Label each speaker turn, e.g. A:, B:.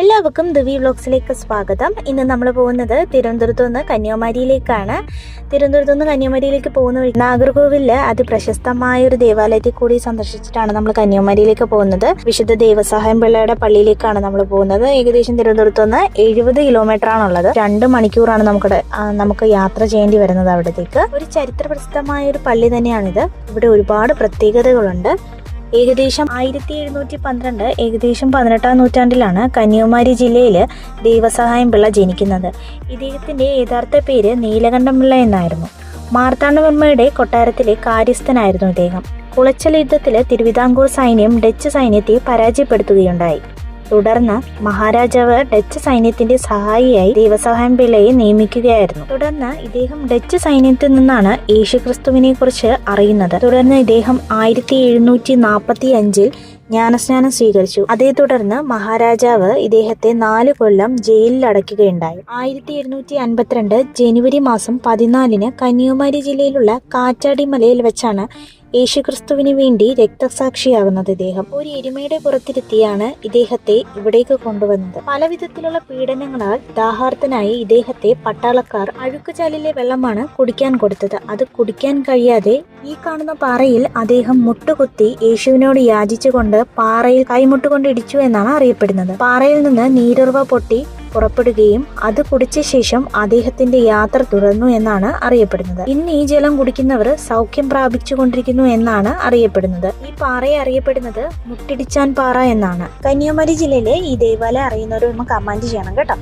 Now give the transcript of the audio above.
A: എല്ലാവർക്കും ദിവി വ്ലോഗ്സിലേക്ക് സ്വാഗതം. ഇന്ന് നമ്മൾ പോകുന്നത് തിരുവനന്തപുരത്ത് നിന്ന് കന്യാകുമാരിയിലേക്കാണ്. തിരുവനന്തപുരത്ത് നിന്ന് കന്യാകുമാരിയിലേക്ക് പോകുന്ന വഴി നാഗർകോവിലിൽ അതിപ്രശസ്തമായ ഒരു ദേവാലയത്തിൽ കൂടി സന്ദർശിച്ചിട്ടാണ് നമ്മൾ കന്യാകുമാരിയിലേക്ക് പോകുന്നത്. വിശുദ്ധ ദേവസഹായം പിള്ളയുടെ പള്ളിയിലേക്കാണ് നമ്മൾ പോകുന്നത്. ഏകദേശം തിരുവനന്തപുരത്ത് നിന്ന് എഴുപത് കിലോമീറ്റർ ആണുള്ളത് രണ്ട് മണിക്കൂറാണ് നമുക്ക് നമുക്ക് യാത്ര ചെയ്യേണ്ടി വരുന്നത് അവിടത്തേക്ക്. ഒരു ചരിത്ര പ്രസിദ്ധമായ ഒരു പള്ളി തന്നെയാണിത്. ഇവിടെ ഒരുപാട് പ്രത്യേകതകളുണ്ട്. ഏകദേശം ആയിരത്തി എഴുന്നൂറ്റി പന്ത്രണ്ട് ഏകദേശം പതിനെട്ടാം നൂറ്റാണ്ടിലാണ് കന്യാകുമാരി ജില്ലയിൽ ദൈവസഹായം പിള്ള ജനിക്കുന്നത്. ഇദ്ദേഹത്തിന്റെ യഥാർത്ഥ പേര് നീലകണ്ഠം പിള്ള എന്നായിരുന്നു. മാർത്താണ്ഡവർമ്മയുടെ കൊട്ടാരത്തിലെ കാര്യസ്ഥനായിരുന്നു ഇദ്ദേഹം. കുളച്ചൽ യുദ്ധത്തിൽ തിരുവിതാംകൂർ സൈന്യം ഡച്ച് സൈന്യത്തെ പരാജയപ്പെടുത്തുകയുണ്ടായി. തുടർന്ന് മഹാരാജാവ് ഡച്ച് സൈന്യത്തിന്റെ സഹായിയായി ദേവസഹായം പിള്ളയെ നിയമിക്കുകയായിരുന്നു. തുടർന്ന് ഇദ്ദേഹം ഡച്ച് സൈന്യത്തിൽ നിന്നാണ് യേശുക്രിസ്തുവിനെ കുറിച്ച് അറിയുന്നത്. തുടർന്ന് ഇദ്ദേഹം ആയിരത്തി എഴുന്നൂറ്റി നാൽപ്പത്തി അഞ്ചിൽ ജ്ഞാനസ്നാനം സ്വീകരിച്ചു. അതേ തുടർന്ന് മഹാരാജാവ് ഇദ്ദേഹത്തെ നാല് കൊല്ലം ജയിലിൽ അടയ്ക്കുകയുണ്ടായി. ആയിരത്തി എഴുന്നൂറ്റി അൻപത്തിരണ്ട് ജനുവരി മാസം പതിനാലിന് കന്യാകുമാരി ജില്ലയിലുള്ള കാറ്റാടിമലയിൽ വെച്ചാണ് യേശുക്രിസ്തുവിന് വേണ്ടി രക്തസാക്ഷിയാകുന്നത് ഇദ്ദേഹം. ഒരു എരുമയുടെ പുറത്തിരുത്തിയാണ് ഇദ്ദേഹത്തെ ഇവിടേക്ക് കൊണ്ടുവന്നത്. പലവിധത്തിലുള്ള പീഡനങ്ങളാൽ ദാഹാർത്ഥനായി ഇദ്ദേഹത്തെ പട്ടാളക്കാർ അഴുക്കുചാലിലെ വെള്ളമാണ് കുടിക്കാൻ കൊടുത്തത്. അത് കുടിക്കാൻ കഴിയാതെ ഈ കാണുന്ന പാറയിൽ അദ്ദേഹം മുട്ടുകുത്തി യേശുവിനോട് യാചിച്ചുകൊണ്ട് പാറയിൽ കൈമുട്ടുകൊണ്ട് ഇടിച്ചു എന്നാണ് അറിയപ്പെടുന്നത്. പാറയിൽ നിന്ന് നീരുറവ പൊട്ടി പുറപ്പെടുകയും അത് കുടിച്ച ശേഷം അദ്ദേഹത്തിന്റെ യാത്ര തുടർന്നു എന്നാണ് അറിയപ്പെടുന്നത്. ഇന്ന് ഈ ജലം കുടിക്കുന്നവർ സൗഖ്യം പ്രാപിച്ചുകൊണ്ടിരിക്കുന്നു എന്നാണ് അറിയപ്പെടുന്നത്. ഈ പാറയെ അറിയപ്പെടുന്നത് മുട്ടിടിച്ചാൻ പാറ എന്നാണ്. കന്യാകുമാരി ജില്ലയിലെ ഈ ദേവാലയം അറിയുന്നവരൊന്ന് കമാൻഡ് ചെയ്യണം കേട്ടോ.